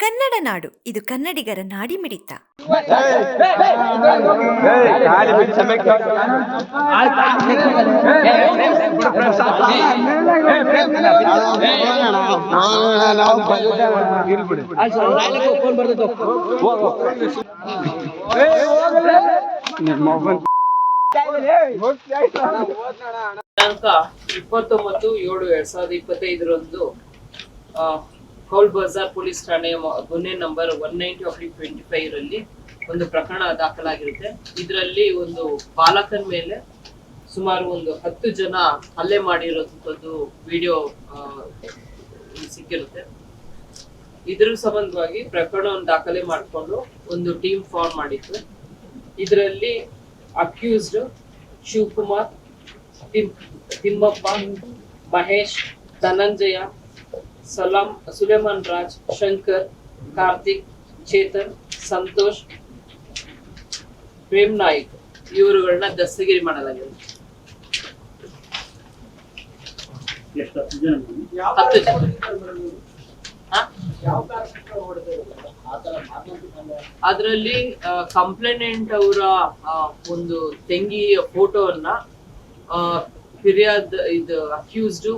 ಕನ್ನಡ ನಾಡು ಇದು ಕನ್ನಡಿಗರ ನಾಡಿಮಿಡಿತ. ದಿನಾಂಕ ಇಪ್ಪತ್ತೊಂಬತ್ತು ಏಳು ಎರಡ್ ಸಾವಿರದ ಇಪ್ಪತ್ತೈದರಂದು ಕೌಲ್ ಬಜಾರ್ ಪೊಲೀಸ್ ಠಾಣೆಯ ಗೊನೆ ಗುನ್ನೆ number one ninety of twenty five ರಲ್ಲಿ ಒಂದು ಪ್ರಕರಣ ದಾಖಲಾಗಿರುತ್ತೆ. ಇದರಲ್ಲಿ ಒಂದು ಬಾಲಕನ ಮೇಲೆ ಸುಮಾರು ಒಂದು ಹತ್ತು ಜನ ಹಲ್ಲೆ ಮಾಡಿರೋಂಥದ್ದು ವಿಡಿಯೋ ಸಿಕ್ಕಿರುತ್ತೆ. ಇದ್ರ ಸಂಬಂಧವಾಗಿ ಪ್ರಕರಣವನ್ನು ದಾಖಲೆ ಮಾಡಿಕೊಂಡು ಒಂದು ಟೀಮ್ ಫಾರ್ಮ್ ಮಾಡಿತ್ತು. ಇದರಲ್ಲಿ ಅಕ್ಯೂಸ್ಡ್ ಶಿವಕುಮಾರ್, ತಿಮ್- ತಿಮ್ಮಪ್ಪ, ಮಹೇಶ್, ಧನಂಜಯ ಸಲಾಂ ಸುಲೇಮಾನ್ ರಾಜ್ ಶಂಕರ್ ಕಾರ್ತಿಕ್ ಚೇತನ್ ಸಂತೋಷ್ ಪ್ರೇಮ್ ನಾಯಕ್ ಇವರುಗಳನ್ನ ದಸ್ತಗಿರಿ ಮಾಡಲಾಗಿದೆ. ಹತ್ತು ಜನ? ಅದರಲ್ಲಿ ಕಂಪ್ಲೇನೆಂಟ್ ಅವರ ಒಂದು ತೆಂಗಿಯ ಫೋಟೋವನ್ನ ಫಿರ್ಯಾದ್ ಇದು ಅಕ್ಯೂಸ್ಡ್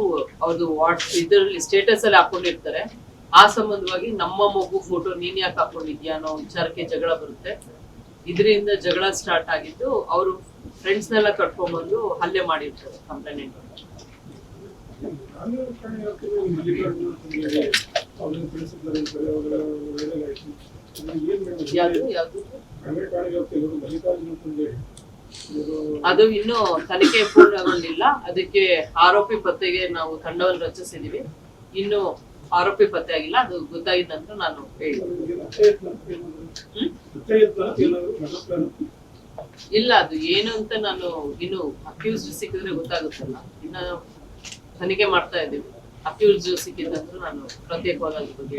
ಅವ್ರದ್ದು ವಾಟ್ಸ್ ಇದರಲ್ಲಿ ಸ್ಟೇಟಸ್ ಅಲ್ಲಿ ಹಾಕೊಂಡಿರ್ತಾರೆ. ಆ ಸಂಬಂಧವಾಗಿ ನಮ್ಮ ಮಗು ಫೋಟೋ ನೀನ್ ಯಾಕೆ ಹಾಕೊಂಡಿದ್ಯಾ ಅನ್ನೋ ವಿಚಾರಕ್ಕೆ ಜಗಳ ಬರುತ್ತೆ. ಇದರಿಂದ ಜಗಳ ಸ್ಟಾರ್ಟ್ ಆಗಿದ್ದು ಅವರು ಫ್ರೆಂಡ್ಸ್ ನೆಲ್ಲ ಕಟ್ಕೊಂಡ್ಬಂದು ಹಲ್ಲೆ ಮಾಡಿರ್ತಾರೆ ಕಂಪ್ಲೇಂಟ್ ಯಾವ್ದು ಯಾವ್ದು? ಅದು ಇನ್ನು ತನಿಖೆ ಪೂರ್ಣಗೊಂಡಿಲ್ಲ. ಅದಕ್ಕೆ ಆರೋಪಿ ಪತ್ತೆಗೆ ನಾವು ತಂಡವನ್ನು ರಚಿಸಿದೀವಿ. ಇನ್ನು ಆರೋಪಿ ಪತ್ತೆ ಆಗಿಲ್ಲ. ಅದು ಗೊತ್ತಾಗಿದ್ದ ಅಂತ ನಾನು ಹೇಳ್ತೀನಿ. ಇಲ್ಲ, ಅದು ಏನು ಅಂತ ನಾನು ಇನ್ನು ಅಕ್ಯೂಸ್ಡ್ ಸಿಕ್ಕಿದ್ರೆ ಗೊತ್ತಾಗುತ್ತಲ್ಲ. ಇನ್ನ ತನಿಖೆ ಮಾಡ್ತಾ ಇದ್ದೀವಿ. ಅಕ್ಯೂಸ್ಡ್ ಸಿಕ್ಕಿದ್ದಂದ್ರೆ ನಾನು ಪ್ರತ್ಯೇಕವಾಗಿ ಬಗ್ಗೆ.